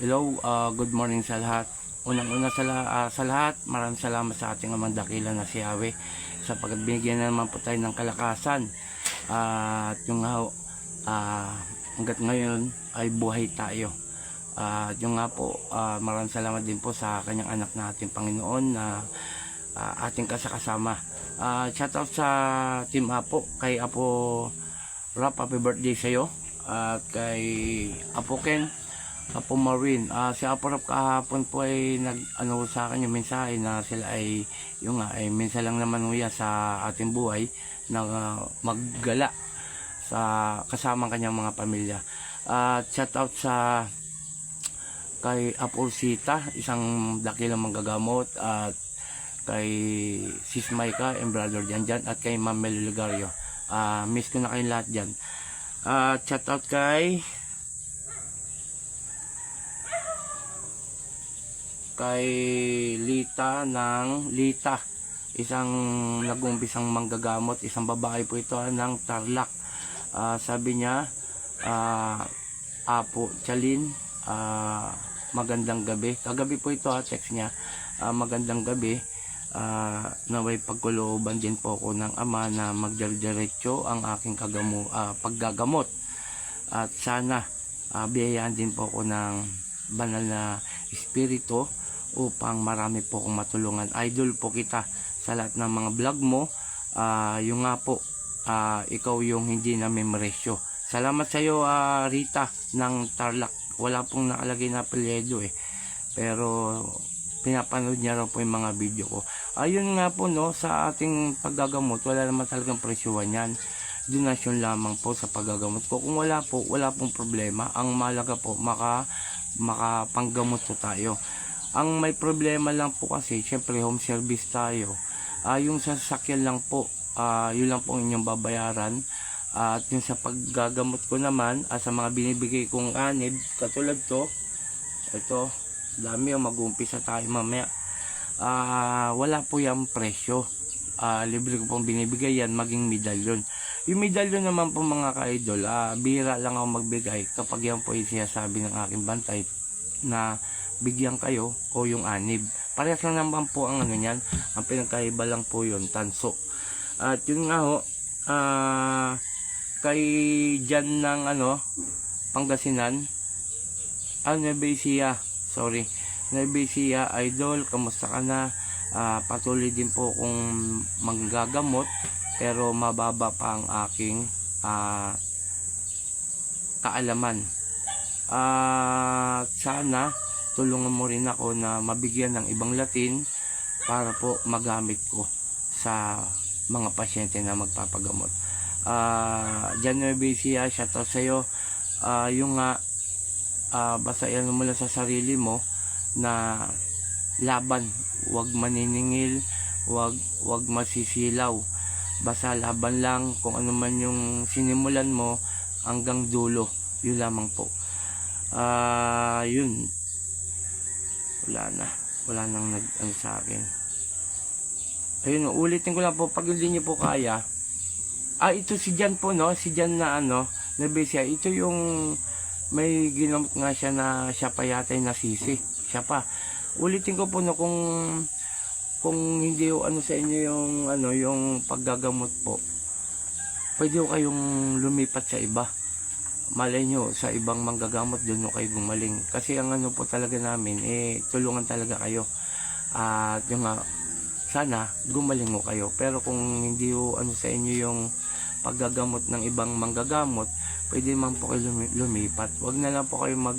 Hello, uh, good morning sa lahat. Unang-una sa, la- ah, sa lahat, maraming salamat sa ating amang dakila na si Yahweh sapagkat binigyan na naman po tayo ng kalakasan. Ah, at yung nga, ah, hanggat ngayon ay buhay tayo. Ah, at yung nga po, ah, maraming salamat din po sa kanyang anak na ating Panginoon na ah, ating kasakasama. Ah, shout out sa Team Apo, kay Apo Rap, happy birthday sa'yo. At kay Apo Ken, Apo Marvin, ah si Apo Rap kahapon po ay nag ano sa akin yung mensahe na sila ay yung nga ay minsan lang naman uya sa ating buhay na ah, maggala sa kasama ang kanyang mga pamilya. At shout out sa kay Apo Sita, isang dakilang manggagamot at kay Sis Maika and Brother Jan Jan at kay Ma'am Mel Ligario. Ah, miss ko na kayong lahat dyan. Ah, shout out kay kay Lita ng Lita. Isang nag-umpisang manggagamot. Isang babae po ito ah, ng Tarlac. Ah, sabi niya ah, Apo Chalin ah, magandang gabi. Kagabi po ito ha text niya Ah, magandang gabi. Ah, naway pagkulooban din po ako ng ama na magdiretso ang aking kagamu, ah, paggagamot. At sana ah, biyayaan din po ako ng banal na espiritu upang marami po akong matulungan. Idol po kita sa lahat ng mga vlog mo. Ah, yung nga po, ah, ikaw yung hindi na memoresyo. Salamat sa iyo, ah, Rita ng Tarlac. Wala pong nakalagay na apelyido eh. Pero pinapanood niya raw po yung mga video ko. Ayun nga po no, sa ating paggagamot, wala naman talagang presyuhan yan. Donasyon lamang po sa paggagamot ko. Kung wala po, wala pong problema. Ang malaga po, maka, makapanggamot po tayo. Ang may problema lang po kasi, syempre home service tayo. Ah, yung sa sasakyan lang po, ah, yun lang po ang inyong babayaran. at yung sa paggagamot ko naman, ah, sa mga binibigay kong anid, katulad to, ito, dami yung mag-umpisa tayo mamaya. Ah, wala po yung presyo. Ah, libre ko pong binibigay yan, maging medalyon. Yung medalyon naman po mga ka-idol, ah, bihira lang ako magbigay kapag yan po yung sinasabi ng aking bantay na bigyan kayo o yung anib. Parehas lang naman po ang ano niyan. Ang pinagkaiba lang po yun, tanso. At yun nga ho, ah, kay Jan ng ano, Pangasinan, ah, Nueva sorry, Nueva Ecija, idol, kamusta ka na? Ah, patuloy din po kung manggagamot, pero mababa pa ang aking ah, kaalaman. Ah, sana tulungan mo rin ako na mabigyan ng ibang Latin para po magamit ko sa mga pasyente na magpapagamot. Ah, uh, Jan Nuevesia, shoutout sa iyo. Ah, yung nga ah, basta yan mo lang sa sarili mo na laban, wag maniningil, wag wag masisilaw. Basta laban lang kung ano man yung sinimulan mo hanggang dulo. Yun lamang po. Ah, yun. Wala na. Wala nang nag ano sa akin. Ayun, ulitin ko lang po pag hindi niyo po kaya. Ah, ito si Jan po, no? Si Jan na ano, na Besya. Ito yung may ginamot nga siya na siya pa yata yung nasisi. Siya pa. Ulitin ko po no kung kung hindi ho ano sa inyo yung ano yung paggagamot po. Pwede ho kayong lumipat sa iba. Malay nyo, sa ibang manggagamot doon ho kayo gumaling. Kasi ang ano po talaga namin, eh, tulungan talaga kayo. At yung nga, sana gumaling mo kayo. Pero kung hindi ho ano sa inyo yung paggagamot ng ibang manggagamot, pwede man po kayo lumi- lumipat. Huwag na lang po kayo mag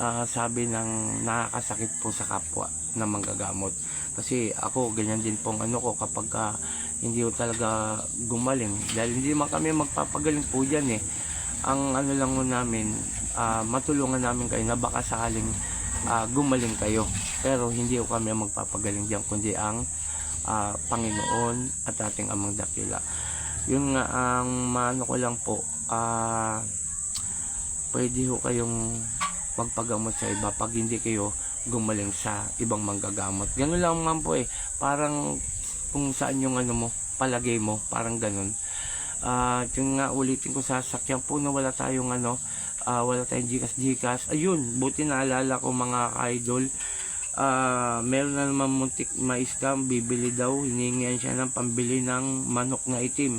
ah, sabi ng nakakasakit po sa kapwa na manggagamot. Kasi ako, ganyan din pong ano ko kapag ka hindi ko talaga gumaling. Dahil hindi man kami magpapagaling po dyan eh. Ang ano lang mo namin, ah, matulungan namin kayo na baka sakaling ah, gumaling kayo. Pero hindi ko kami ang magpapagaling dyan, kundi ang ah, Panginoon at ating amang dakila. Yun nga ang maano ko lang po, ah, pwede ho kayong magpagamot sa iba pag hindi kayo gumaling sa ibang manggagamot. Ganun lang man po eh. Parang kung saan yung ano mo, palagay mo, parang ganun. Ah, yung nga ulitin ko sa sakyan po na wala tayong ano, Ah, wala tayong Gcash Gcash. Ayun, buti naalala ko mga idol. Ah, meron na naman muntik ma-scam, bibili daw, hiningihan siya ng pambili ng manok na itim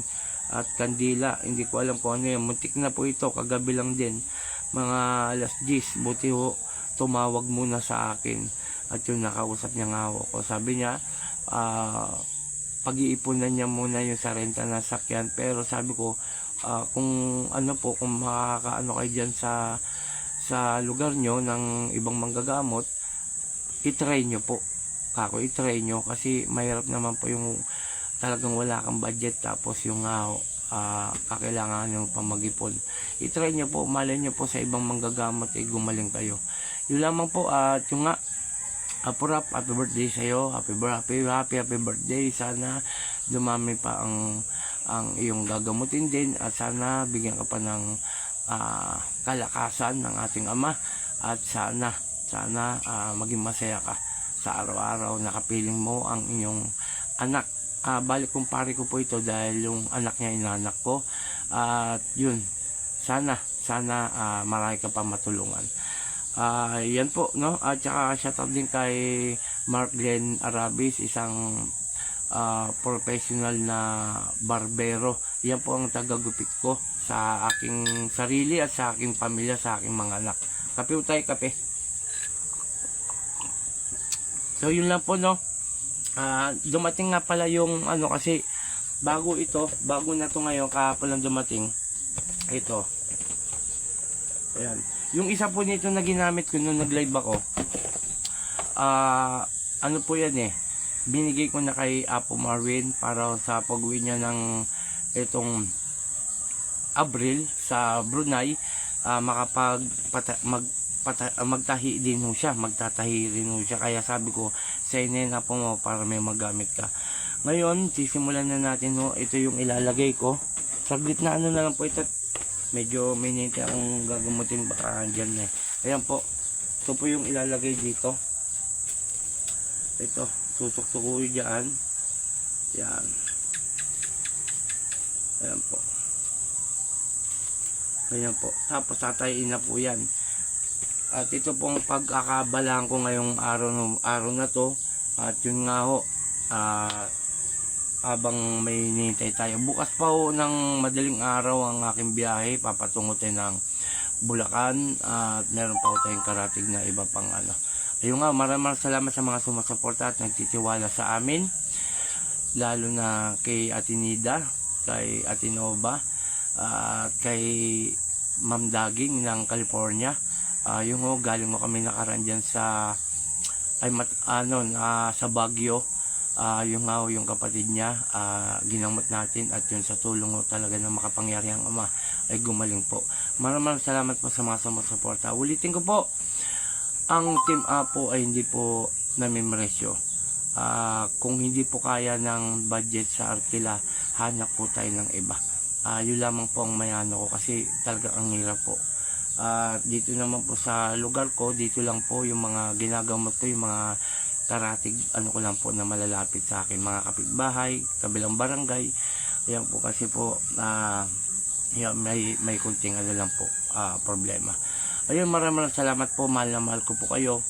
at kandila. Hindi ko alam kung ano yan. Muntik na po ito, kagabi lang din. Mga alas 10, buti ho, tumawag muna sa akin. At yung nakausap niya nga ako. Sabi niya, ah, pag-iipunan niya muna yung sa renta na sakyan. Pero sabi ko, ah, kung ano po, kung makakaano kayo dyan sa, sa lugar nyo ng ibang manggagamot, itry nyo po. Kako, itry nyo kasi mahirap naman po yung talagang wala kang budget tapos yung uh, kakailangan nyo pa mag-ipon. Itry nyo po, malay nyo po sa ibang manggagamot eh gumaling kayo. Yun lamang po at yung nga Apurap, happy birthday sa iyo. Happy happy happy birthday. Sana dumami pa ang ang iyong gagamutin din at sana bigyan ka pa ng ah, kalakasan ng ating ama at sana sana ah, maging masaya ka sa araw-araw na kapiling mo ang inyong anak. Ah, balik kumpare ko po ito dahil yung anak niya inanak ko. At yun, sana sana ah, marami ka pa matulungan. Ah, yan po, no? At saka shoutout din kay Mark Glenn Arabis, isang ah, professional na barbero. Yan po ang tagagupit ko sa aking sarili at sa aking pamilya, sa aking mga anak. Kape tayo, kape. So, yun lang po, no? Ah, dumating nga pala yung ano kasi bago ito, bago na to ngayon, kahapon lang dumating. Ito. Ayan. Yung isa po nito na ginamit ko nung nag-live ako, ah, ano po yan eh, binigay ko na kay Apo Marvin para sa pag-uwi niya ng itong Abril sa Brunei, ah, makapag mag, ah, magtahi din ho siya, magtatahi rin ho siya. Kaya sabi ko, inyo na po mo para may magamit ka. Ngayon, sisimulan na natin ho, ito yung ilalagay ko. Saglit na ano na lang po ito, medyo mininte akong gagamutin baka dyan na eh. Ayan po. Ito po yung ilalagay dito. Ito. Susok-suko ko dyan. Yan. Ayan po. Ayan po. Tapos tatayin na po yan. At ito pong pagkakabalaan ko ngayong araw, araw na to. At yun nga ho. Ah habang may nintay tayo. Bukas pa ho ng madaling araw ang aking biyahe. Papatungo tayo ng Bulacan at meron pa ho tayong karatig na iba pang ano. Ayun nga, maraming salamat sa mga sumusuporta at nagtitiwala sa amin. Lalo na kay Atinida, kay Atinova, at kay Ma'am Daging ng California. Ah, yung ho, galing mo kami nakaraan dyan sa ay mat, ano na sa Baguio ah yung nga yung kapatid niya ah, ginamot natin at yun sa tulong talaga ng makapangyarihang ama ay gumaling po. Maraming salamat po sa mga sumusuporta. Ulitin ko po ang team up po ay hindi po namimresyo. Ah, kung hindi po kaya ng budget sa Arkila hanap po tayo ng iba. Ah, yun lamang po ang mayano ko kasi talaga ang hirap po. At dito naman po sa lugar ko, dito lang po yung mga ginagamot ko, yung mga karatig, ano ko lang po na malalapit sa akin, mga kapitbahay, kabilang barangay. Ayan po kasi po, ah yeah, may, may kunting ano lang po, ah, problema. Ayun, maraming salamat po, mahal na mahal ko po kayo.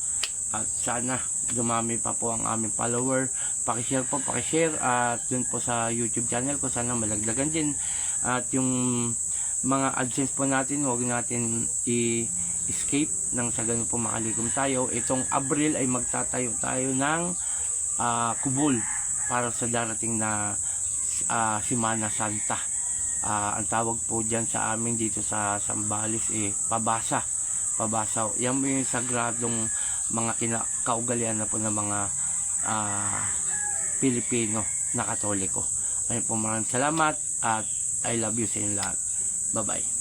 At sana dumami pa po ang aming follower. Pakishare po, pakishare. At dun po sa YouTube channel ko, sana malaglagan din. At yung mga AdSense po natin, huwag natin i-escape nang sa ganun po makalikom tayo. Itong Abril ay magtatayo tayo ng ah, kubol para sa darating na ah, Simana Santa. Ah, ang tawag po dyan sa amin dito sa Sambales eh, pabasa. Pabasa. Yan po yung sagradong mga kina- kaugalian na po ng mga ah, Pilipino na katoliko. Ayun po maraming salamat at I love you sa inyo lahat. Bye-bye.